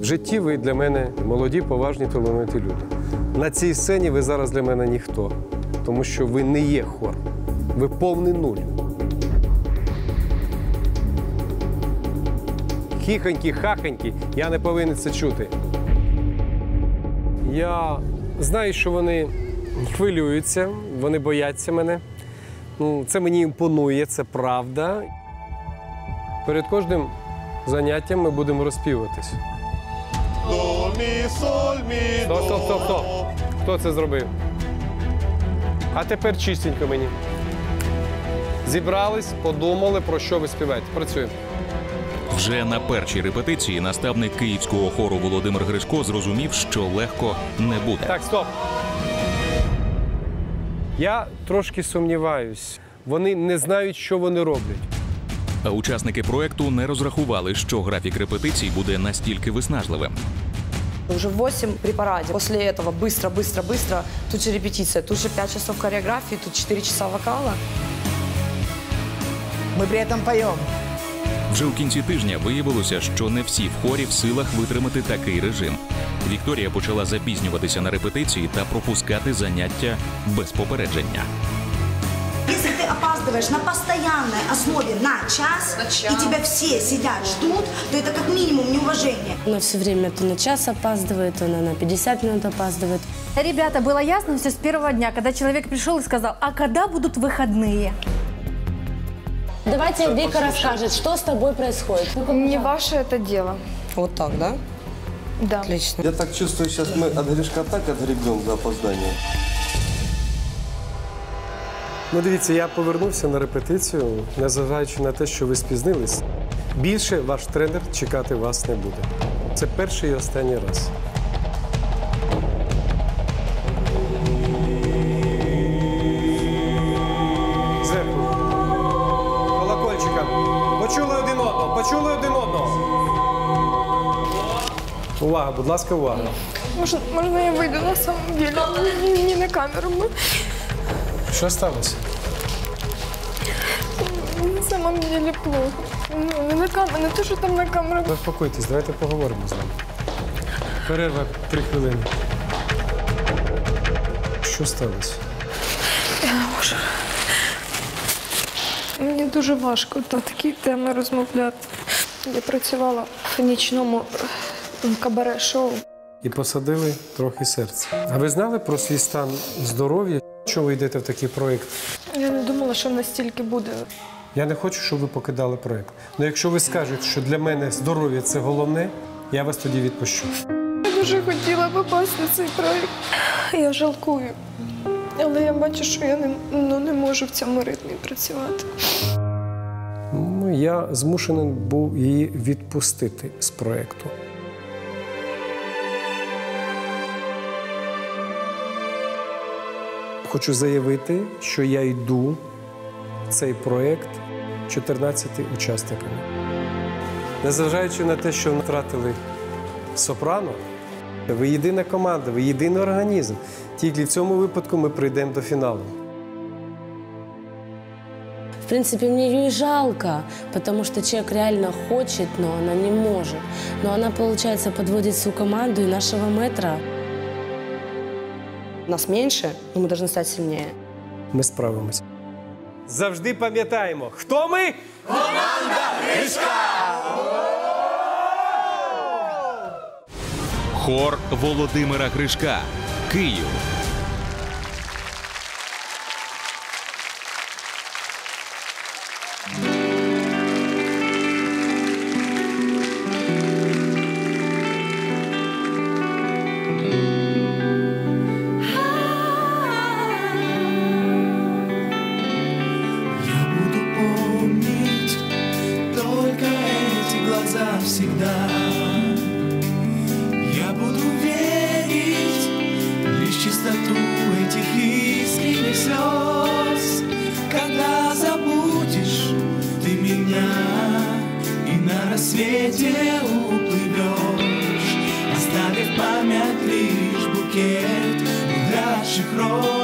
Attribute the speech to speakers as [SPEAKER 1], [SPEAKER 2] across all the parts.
[SPEAKER 1] В житті ви для мене молоді, поважні, талановиті люди. На цій сцені ви зараз для мене ніхто, тому що ви не є хор. Ви повний нуль. Хіхонькі, хахонькі, я не повинен це чути. Я знаю, що вони хвилюються, вони бояться мене. Ну, це мені імпонує, це правда. Перед кожним заняттям ми будемо розпіватись.
[SPEAKER 2] До, мі, соль, мі,
[SPEAKER 1] Стоп, стоп, стоп, стоп. Хто це зробив? А тепер чистенько мені. Зібрались, подумали, про що ви співаєте. Працюємо.
[SPEAKER 3] Вже на першій репетиції наставник київського хору Володимир Гришко зрозумів, що легко не буде.
[SPEAKER 1] Так, стоп. Я трошки сумніваюсь. Вони не знають, що вони роблять.
[SPEAKER 3] А учасники проекту не розрахували, що графік репетицій буде настільки виснажливим.
[SPEAKER 4] Уже 8 при параде. После этого быстро, быстро, быстро. Тут же репетиция, тут же 5 часов хореографии, тут 4 часа вокала.
[SPEAKER 5] Мы при этом поем.
[SPEAKER 3] Вже у кінці тижня виявилося, що не всі в хорі в силах витримати такий режим. Вікторія почала запізнюватися на репетиції та пропускати заняття без попередження.
[SPEAKER 6] Если ты опаздываешь на постоянной основе на час, и тебя все сидят, ждут, то это как минимум неуважение.
[SPEAKER 7] Она все время то на час опаздывает, то она на 50 минут опаздывает.
[SPEAKER 8] Ребята, было ясно все с первого дня, когда человек пришел и сказал, а когда будут выходные?
[SPEAKER 7] Давайте Вика расскажет, что с тобой происходит.
[SPEAKER 9] Не ваше это дело.
[SPEAKER 4] Вот так, да?
[SPEAKER 9] Да.
[SPEAKER 4] Отлично.
[SPEAKER 2] Я так чувствую, сейчас мы от грешка так отгребем за опоздание.
[SPEAKER 1] Ну, дивіться, я повернувся на репетицію, незважаючи на те, що ви спізнились. Більше ваш тренер чекати вас не буде. Це перший і останній раз. Увага, будь ласка, увага.
[SPEAKER 9] Можно, можно я выйду на самом деле? Не, не на камеру.
[SPEAKER 1] Що сталося?
[SPEAKER 9] на самом деле плохо. Ну, не на камеру, не то, що там на камеру.
[SPEAKER 1] Заспокойтесь, давайте поговоримо з вами. Перерва три хвилини. Що сталося?
[SPEAKER 9] Мені дуже важко на такі теми розмовляти. Я працювала в нічному е, кабаре-шоу.
[SPEAKER 1] І посадили трохи серце. А ви знали про свій стан здоров'я? Що ви йдете в такий проєкт?
[SPEAKER 9] Я не думала, що настільки буде.
[SPEAKER 1] Я не хочу, щоб ви покидали проєкт. Ну якщо ви скажете, що для мене здоров'я це головне, я вас тоді відпущу.
[SPEAKER 9] Я дуже хотіла попасти в цей проєкт. Я жалкую. Але я бачу, що я не, ну, не можу в цьому ритмі працювати.
[SPEAKER 1] Ну, я змушений був її відпустити з проєкту. Хочу заявити, що я йду в цей проєкт 14 учасниками. Незважаючи на те, що втратили сопрано, ви єдина команда, ви єдиний організм. Тільки в цьому випадку ми прийдемо до фіналу.
[SPEAKER 7] В принципе, мне ее и жалко, потому что человек реально хочет, но она не может. Но она, получается, подводит всю команду и нашего метра.
[SPEAKER 4] Нас менше, но мы должны стать сильнее.
[SPEAKER 1] Ми справимось. Завжди пам'ятаємо, хто ми?
[SPEAKER 3] Хор Володимира Гришка. Київ.
[SPEAKER 10] Рассвете уплывешь, оставив память лишь букет угасших роз.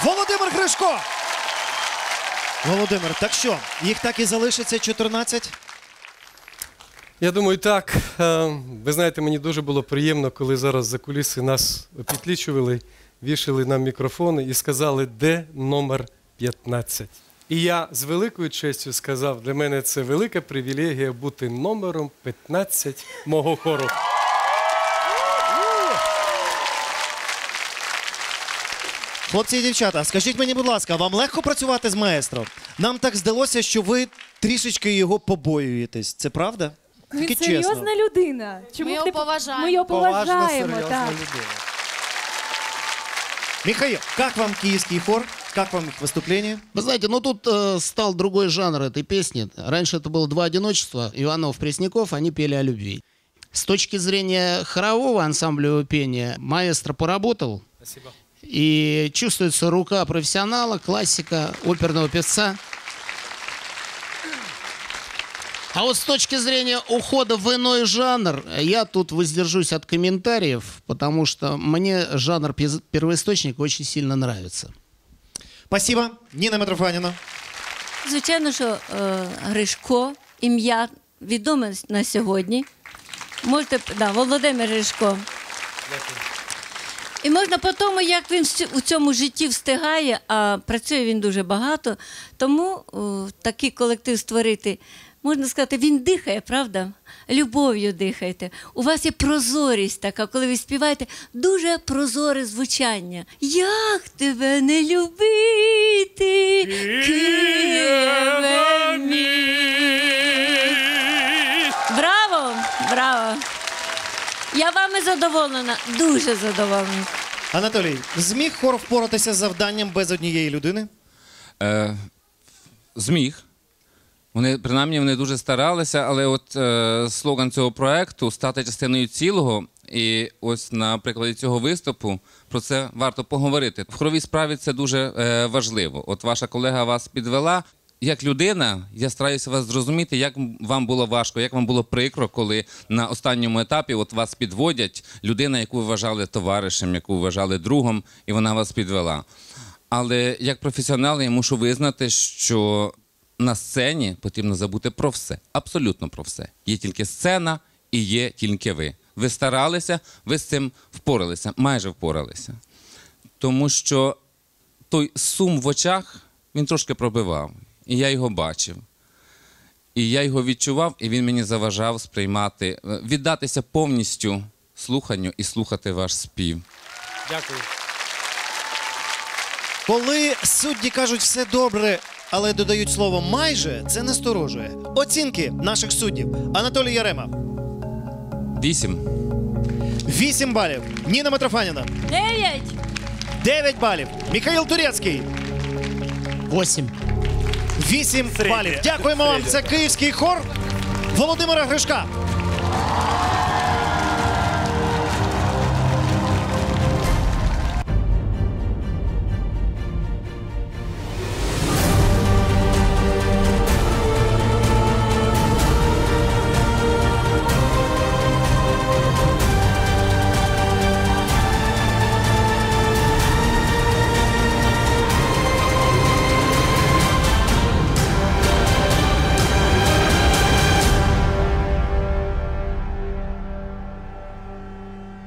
[SPEAKER 5] Володимир Гришко. Володимир, так що, їх так і залишиться 14?
[SPEAKER 1] Я думаю, так. Е, Ви знаєте, мені дуже було приємно, коли зараз за куліси нас підлічували, вішали нам мікрофони і сказали, де номер 15. І я з великою честю сказав, для мене це велика привілегія бути номером 15 мого хору.
[SPEAKER 5] Хлопці і дівчата, скажіть мені, будь ласка, вам легко працювати з маестро? Нам так здалося, що ви трішечки його побоюєтесь. Це правда?
[SPEAKER 11] Він
[SPEAKER 5] Тільки
[SPEAKER 11] серйозна
[SPEAKER 5] чесно.
[SPEAKER 11] людина. Чому
[SPEAKER 7] Ми
[SPEAKER 11] б
[SPEAKER 7] його
[SPEAKER 11] ти-
[SPEAKER 7] поважаємо.
[SPEAKER 11] Ми його
[SPEAKER 5] Поважна,
[SPEAKER 11] поважаємо,
[SPEAKER 5] серйозна
[SPEAKER 11] так.
[SPEAKER 5] людина. Михаил, как вам киевский хор? Как вам их выступление?
[SPEAKER 12] Вы знаете, ну тут э, стал другой жанр этой песни. Раньше это было два одиночества. Иванов, Пресняков, они пели о любви. С точки зрения хорового ансамблевого пения маэстро поработал.
[SPEAKER 1] Спасибо.
[SPEAKER 12] И чувствуется рука профессионала, классика, оперного певца. А вот с точки зрения ухода в иной жанр, я тут воздержусь от комментариев, потому что мне жанр пез- первоисточника очень сильно нравится.
[SPEAKER 5] Спасибо. Нина Митрофанівна.
[SPEAKER 13] Звичайно, що е, Гришко, ім'я відоме на сьогодні. Можете, да, Володимир Гришко. І можна по тому, як він у цьому житті встигає, а працює він дуже багато. Тому о, такий колектив створити, можна сказати, він дихає, правда? Любов'ю дихаєте. У вас є прозорість така, коли ви співаєте, дуже прозоре звучання. Як тебе не любити, Києве Я вами задоволена, дуже задоволена.
[SPEAKER 5] Анатолій, зміг хор впоратися з завданням без однієї людини?
[SPEAKER 14] Е, зміг. Вони, принаймні, вони дуже старалися, але от е, слоган цього проекту стати частиною цілого. І ось на прикладі цього виступу про це варто поговорити. В хоровій справі це дуже е, важливо. От ваша колега вас підвела. Як людина, я стараюся вас зрозуміти, як вам було важко, як вам було прикро, коли на останньому етапі от вас підводять людина, яку ви вважали товаришем, яку вважали другом, і вона вас підвела. Але як професіонал я мушу визнати, що на сцені потрібно забути про все, абсолютно про все. Є тільки сцена і є тільки ви. Ви старалися, ви з цим впоралися, майже впоралися. Тому що той сум в очах він трошки пробивав. І я його бачив. І я його відчував, і він мені заважав сприймати, е, віддатися повністю слуханню і слухати ваш спів.
[SPEAKER 1] Дякую.
[SPEAKER 5] Коли судді кажуть все добре, але додають слово майже, це насторожує. Оцінки наших суддів. Анатолій Ярема.
[SPEAKER 14] Вісім.
[SPEAKER 5] 8 балів. Ніна Митрофаніна.
[SPEAKER 13] Дев'ять!
[SPEAKER 5] 9 балів. Михаїл Турецький.
[SPEAKER 12] 8.
[SPEAKER 5] 8 балів. Дякуємо вам. Це київський хор Володимира Гришка.